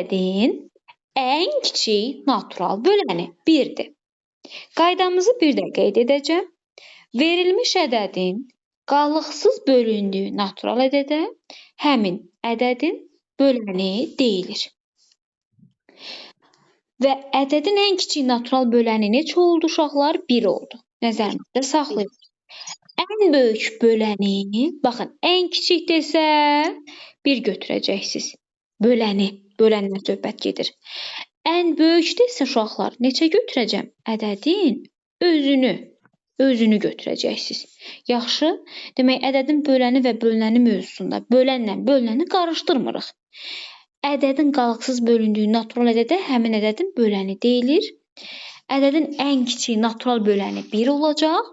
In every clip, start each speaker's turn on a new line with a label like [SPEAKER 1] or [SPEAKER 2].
[SPEAKER 1] ədədin ən kiçik natural böləni 1-dir. Qaydamızı bir də qeyd edəcəm. Verilmiş ədədin qalıqsız bölündüyü natural ədədə həmin ədədin böləni deyilir. Və ədədin ən kiçik natural böləni neçə oldu uşaqlar? 1 oldu. Nəzərinizdə saxlayın. Ən böyük böləni, baxın, ən kiçik desə 1 götürəcəksiniz. Böləni, bölənlər söhbət gedir. Ən böyük desə uşaqlar, neçə götürəcəm? Ədədin özünü, özünü götürəcəksiniz. Yaxşı? Demək, ədədin böləni və bölünəni mövzusunda bölənlə bölünəni qarışdırmırıq. Ədədin qalıqsız bölündüyü natural ədədə həmin ədədin böləni deyilir. Ədədin ən kiçik natural böləni 1 olacaq,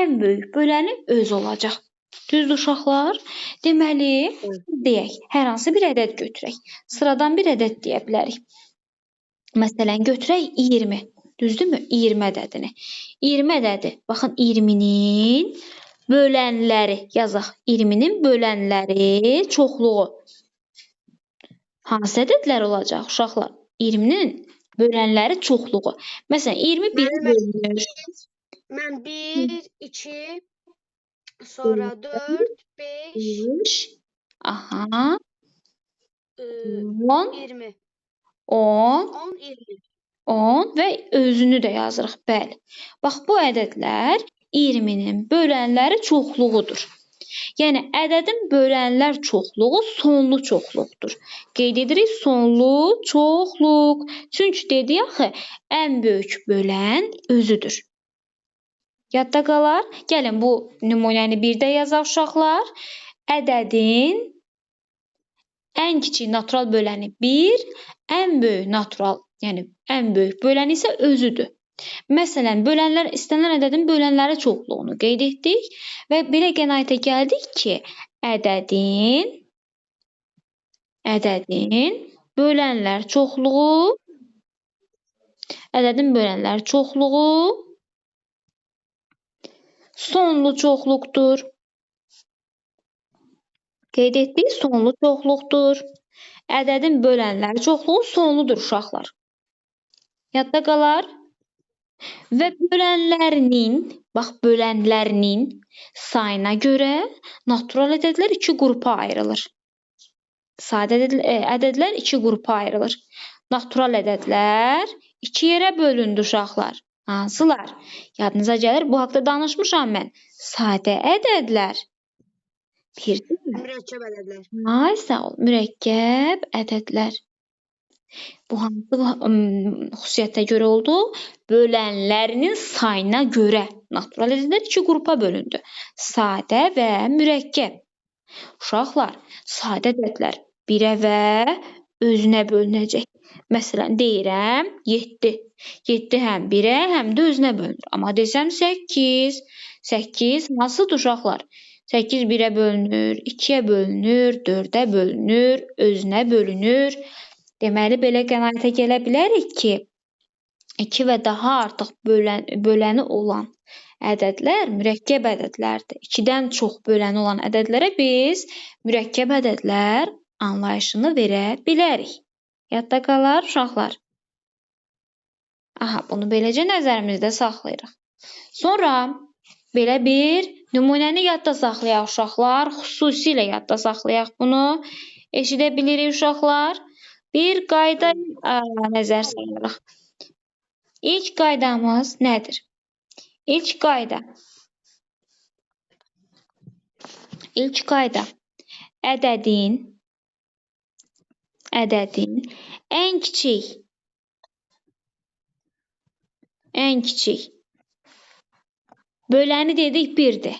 [SPEAKER 1] ən böyük böləni öz olacaq. Düzdür uşaqlar? Deməli, deyək, hər hansı bir ədəd götürək. Sıradan bir ədəd deyə bilərik. Məsələn, götürək 20. Düzdürmü? 20 ədədini. 20 ədədi. Baxın 20-nin bölənləri yazaq. 20-nin bölənləri çoxluğu. Hansı ədədlər olacaq uşaqlar? 20-nin bölənləri çoxluğu. Məsələn, 20 1-ə
[SPEAKER 2] Müəllimə,
[SPEAKER 1] bölünür.
[SPEAKER 2] Mən 1, 2, sonra 4, 5,
[SPEAKER 1] 5, aha,
[SPEAKER 2] 10,
[SPEAKER 1] 10,
[SPEAKER 2] 20.
[SPEAKER 1] 10,
[SPEAKER 2] 10, 20.
[SPEAKER 1] 10 və özünü də yazırıq. Bəli. Bax bu ədədlər 20-nin bölənləri çoxluğudur. Yəni ədədin bölənlər çoxluğu sonlu çoxluqdur. Qeyd edirik sonlu çoxluq. Çünki dedik axı ən böyük bölən özüdür. Yadda qalar. Gəlin bu nümunəni bir də yazaq uşaqlar. Ədədin ən kiçik natural böləni 1, ən böyük natural, yəni ən böyük böləni isə özüdür. Məsələn, bölənlər istənilən ədədin bölənləri çoxluğunu qeyd etdik və belə qənaətə gəldik ki, ədədin ədədin bölənlər çoxluğu ədədin bölənlər çoxluğu sonlu çoxluqdur. Qeyd etdik, sonlu çoxluqdur. Ədədin bölənləri çoxluğu sonludur uşaqlar. Yadda qalar. Və bölənlərinin, bax bölənlərinin sayına görə natural ədədlər iki qrupa ayrılır. Sadə e, ədədlər iki qrupa ayrılır. Natural ədədlər iki yerə bölündü uşaqlar. Hansılar? Yadınıza gəlir, bu haqda danışmışam mən. Sadə ədədlər. Bir
[SPEAKER 2] Mürəkkəb ədədlər.
[SPEAKER 1] Ay sağ ol. Mürəkkəb ədədlər. Bu hansı xüsusiyyətə görə oldu? Bölənlərinin sayına görə natural ədədlər iki qrupa bölündü. Sadə və mürəkkəb. Uşaqlar, sadə ədədlər 1-ə və özünə bölünəcək. Məsələn, deyirəm 7. 7 həm 1-ə, həm də özünə bölünür. Amma desəm 8. 8 hansıdır uşaqlar? 8 1-ə bölünür, 2-yə bölünür, 4-ə bölünür, özünə bölünür. Deməli belə qənaətə gələ bilərik ki, 2 və daha artıq bölən, böləni olan ədədlər mürəkkəb ədədlərdir. 2-dən çox böləni olan ədədlərə biz mürəkkəb ədədlər anlayışını verə bilərik. Yadda qalar uşaqlar. Aha, bunu beləcə nəzərimizdə saxlayırıq. Sonra belə bir nümunəni yadda saxlayaq uşaqlar, xüsusilə yadda saxlayaq bunu. Eşidə bilirik uşaqlar. Bir qayda ə, nəzər salırıq. İlk qaydamız nədir? İlk qayda. İlk qayda. Ədədin ədədin ən kiçik ən kiçik böləni dedik 1-dir.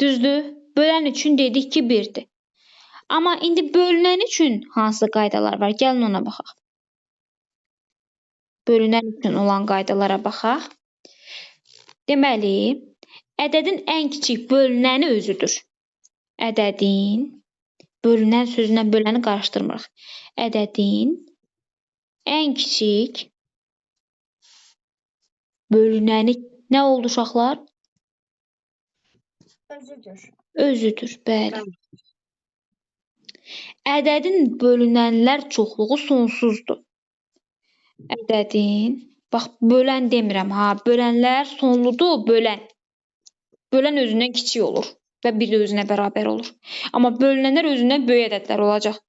[SPEAKER 1] Düzdür? Bölən üçün dedik ki 1-dir. Amma indi bölünən üçün hansı qaydalar var? Gəlin ona baxaq. Bölünən üçün olan qaydalara baxaq. Deməli, ədədin ən kiçik bölünəni özüdür. Ədədin bölünən sözünə böləni qarışdırmırıq. Ədədin ən kiçik bölünəni nə oldu uşaqlar?
[SPEAKER 2] Özüdür.
[SPEAKER 1] Özüdür. Bəli. Ədədin bölünənlər çoxluğu sonsuzdur. Ədədin bax bölən demirəm ha, bölənlər sonludur, bölən. Bölən özündən kiçik olur və bir də özünə bərabər olur. Amma bölünənlər özündən böyük ədədlər olacaq.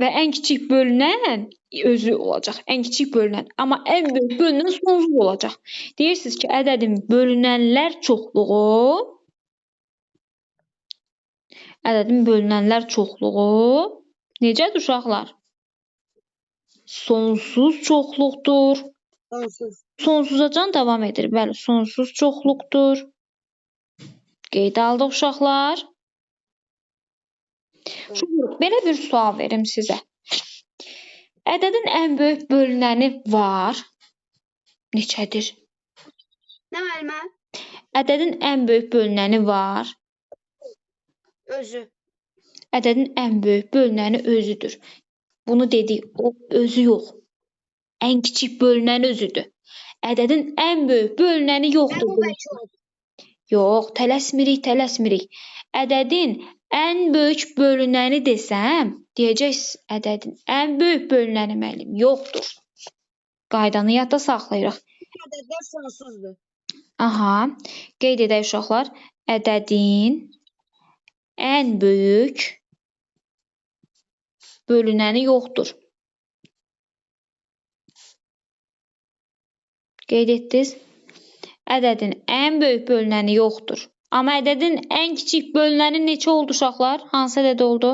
[SPEAKER 1] Və ən kiçik bölünən özü olacaq. Ən kiçik bölünən. Amma ən böyük bölünən sonsuz olacaq. Deyirsiniz ki, ədədin bölünənlər çoxluğu ədədin bölünənlər çoxluğu necədir uşaqlar? Sonsuz çoxluqdur.
[SPEAKER 2] Sonsuz.
[SPEAKER 1] Sonsuzacan davam edir. Bəli, sonsuz çoxluqdur. Qeydə aldıq uşaqlar. Şimdi belə bir sual verim sizə. Ədədin ən böyük bölünəni var. Neçədir?
[SPEAKER 2] Nə müəllimə?
[SPEAKER 1] Ədədin ən böyük bölünəni var.
[SPEAKER 2] Özü.
[SPEAKER 1] Ədədin ən böyük bölünəni özüdür. Bunu dedik, o özü yox. Ən kiçik bölünən özüdür. Ədədin ən böyük bölünəni
[SPEAKER 2] Mən
[SPEAKER 1] yoxdur.
[SPEAKER 2] bu bəlkə.
[SPEAKER 1] Yox, tələsmirik, tələsmirik. Ədədin ən böyük bölünəni desəm, deyəcəksiniz ədədin ən böyük bölünəni müəllim yoxdur. Qaydanı yadda saxlayırıq.
[SPEAKER 2] Ədədlər sonsuzdur.
[SPEAKER 1] Aha, qeyd edək uşaqlar, ədədin ən böyük bölünəni yoxdur. Qeyd etdiniz? Ədədin ən böyük bölünəni yoxdur. Amma ədədin ən kiçik bölünəni neçə oldu uşaqlar? Hansı ədəd oldu?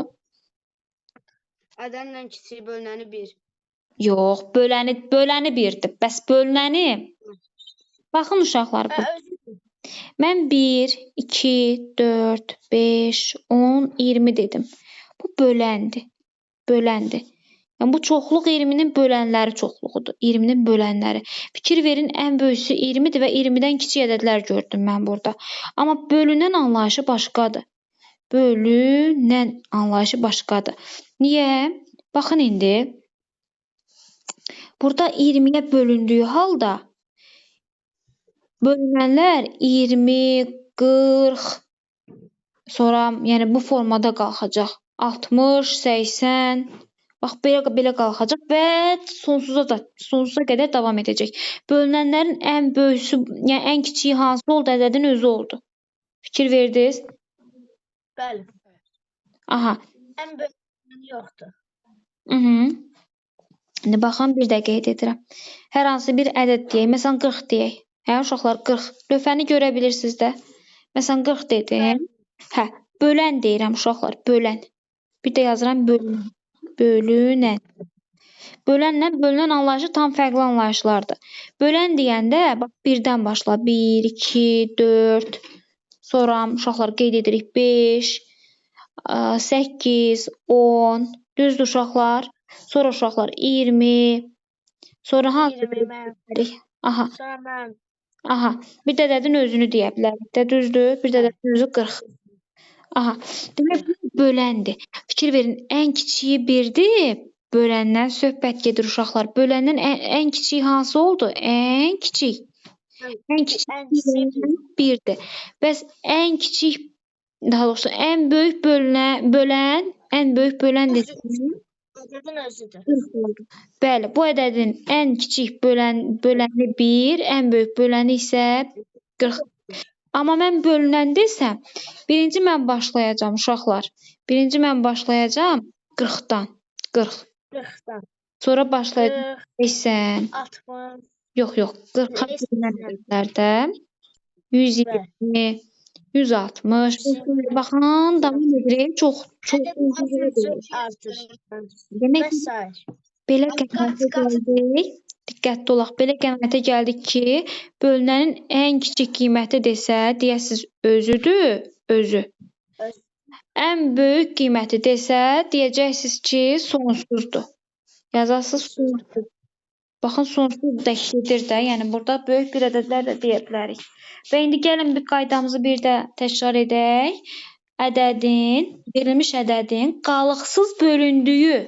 [SPEAKER 2] Ədədin ən kiçik bölünəni 1.
[SPEAKER 1] Yox, böləni böləni 1-dir. Bəs bölünəni Baxın uşaqlar bu.
[SPEAKER 2] Özü.
[SPEAKER 1] Mən 1, 2, 4, 5, 10, 20 dedim. Bu böləndir. Böləndir. Yəni bu çoxluq 20-nin bölənləri çoxluğudur. 20-nin bölənləri. Fikir verin, ən böyüsü 20-dir və 20-dən kiçik ədədlər gördüm mən burada. Amma bölünən anlayışı başqadır. Bölünən anlayışı başqadır. Niyə? Baxın indi. Burada 20-yə bölündüyü halda bölünənlər 20, 40 sonra yəni bu formada qalxacaq. 60, 80 bax belə belə qalxacaq və sonsuza da sonsuza qədər davam edəcək. Bölünənlərin ən böyüsü, yəni ən kiçiyi hansı oldu? Ədədin özü oldu. Fikir verdiniz?
[SPEAKER 2] Bəli.
[SPEAKER 1] Aha.
[SPEAKER 2] Ən bölünəni yoxdur.
[SPEAKER 1] Mhm. İndi baxın bir də qeyd edirəm. Hər hansı bir ədəd deyək. Məsələn 40 deyək. Hə uşaqlar 40. Lövhəni görə bilirsiniz də. Məsələn 40 dedim. Hə, bölən deyirəm uşaqlar, bölən. Bir də yazıram bölünən. Bölünən. Bölənlə bölünən anlayışı tam fərqli anlayışlardır. Bölən deyəndə bax birdən başla. 1, 2, 4. Sonra uşaqlar qeyd edirik 5, 8, 10. Düzdür uşaqlar? Sonra uşaqlar 20. Sonra hansı
[SPEAKER 2] 20 mən.
[SPEAKER 1] deyirik? Aha,
[SPEAKER 2] Sonra
[SPEAKER 1] aha. Bir də ədədin özünü deyə bilərik də, düzdür? Bir də ədədin özü 40. Aha. Demək böləndir. Fikir verin, ən kiçiyi 1-dir. Böləndən söhbət gedir uşaqlar. Böləndən ən, ən kiçiyi hansı oldu? Ən kiçik. Ən kiçik
[SPEAKER 2] Ən kiçik
[SPEAKER 1] 1-dir. Bəs ən kiçik daha doğrusu ən böyük bölünə bölən, ən böyük bölən desəm
[SPEAKER 2] Ədədin özüdür.
[SPEAKER 1] 40 oldu. Bəli, bu ədədin ən kiçik bölən böləni 1, ən böyük böləni isə 40. Amma mən bölünən desəm, birinci mən başlayacağam uşaqlar. Birinci mən başlayacağam 40-dan. 40.
[SPEAKER 2] 40-dan.
[SPEAKER 1] Sonra başlayacağam
[SPEAKER 2] 40,
[SPEAKER 1] 80.
[SPEAKER 2] 60.
[SPEAKER 1] Yox, yox. 40-a
[SPEAKER 2] Neysə.
[SPEAKER 1] bölünən ədədlərdə 120, 160. Baxın, davam edirik. Çox çox
[SPEAKER 2] artır.
[SPEAKER 1] Demək belə qənaətə gəldik. Diqqətli olaq. Belə qənaətə gəldik ki, bölünənin ən kiçik qiyməti desə, deyəsiz özüdür, özü.
[SPEAKER 2] Öz.
[SPEAKER 1] Ən böyük qiyməti desə, deyəcəksiniz ki, sonsuzdur. Yazasız sonsuz. Baxın sonsuz dəklidir də, yəni burada böyük bir ədədlər də deyə bilərik. Və indi gəlin bir qaydamızı bir də təkrar edək. Ədədin, verilmiş ədədin qalıqsız bölündüyü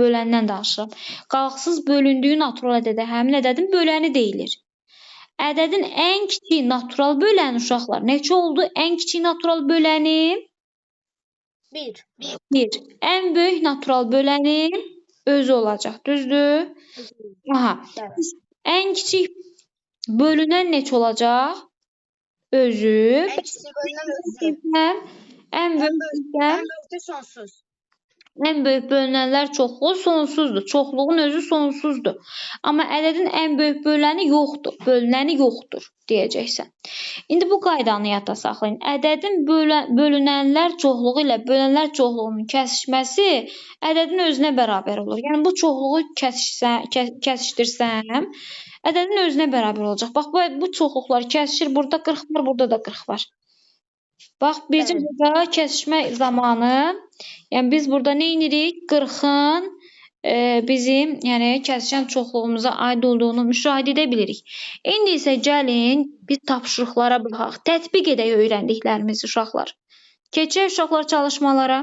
[SPEAKER 1] böləndən danışıram. Qalıqsız bölündüyü natural ədədə həmin ədədin böləni deyilir. Ədədin ən kiçik natural böləni uşaqlar neçə oldu? Ən kiçik natural böləni
[SPEAKER 2] Bir.
[SPEAKER 1] 1. Ən böyük natural bölənin özü olacaq. Düzdür? Aha.
[SPEAKER 2] Evet.
[SPEAKER 1] Ən kiçik bölünən neçə olacaq? Özü.
[SPEAKER 2] En küçük bölünen özü.
[SPEAKER 1] Ən ən böyük isə
[SPEAKER 2] sonsuz.
[SPEAKER 1] Ən böyük bölünənlər çoxluğu sonsuzdur. Çoxluğun özü sonsuzdur. Amma ədədin ən böyük böləni yoxdur. Bölünəni yoxdur deyəcəksən. İndi bu qaydanı yadda saxlayın. Ədədin bölə, bölünənlər çoxluğu ilə bölənlər çoxluğunun kəsişməsi ədədin özünə bərabər olur. Yəni bu çoxluğu kəsişsən, kə, kəsişdirsəm, ədədin özünə bərabər olacaq. Bax bu, bu çoxluqlar kəsişir. Burada 40 var, burada da 40 var. Bax bircə
[SPEAKER 2] Bəli.
[SPEAKER 1] burada kəsişmə zamanı, yəni biz burada nə edirik? 40-ın e, bizim, yəni kəsişən çoxluğumuza aid olduğunu müşahidə edə bilirik. İndi isə gəlin biz tapşırıqlara baxaq. Tətbiq edək öyrəndiklərimizi uşaqlar. Keçək uşaqlar çalışmalara.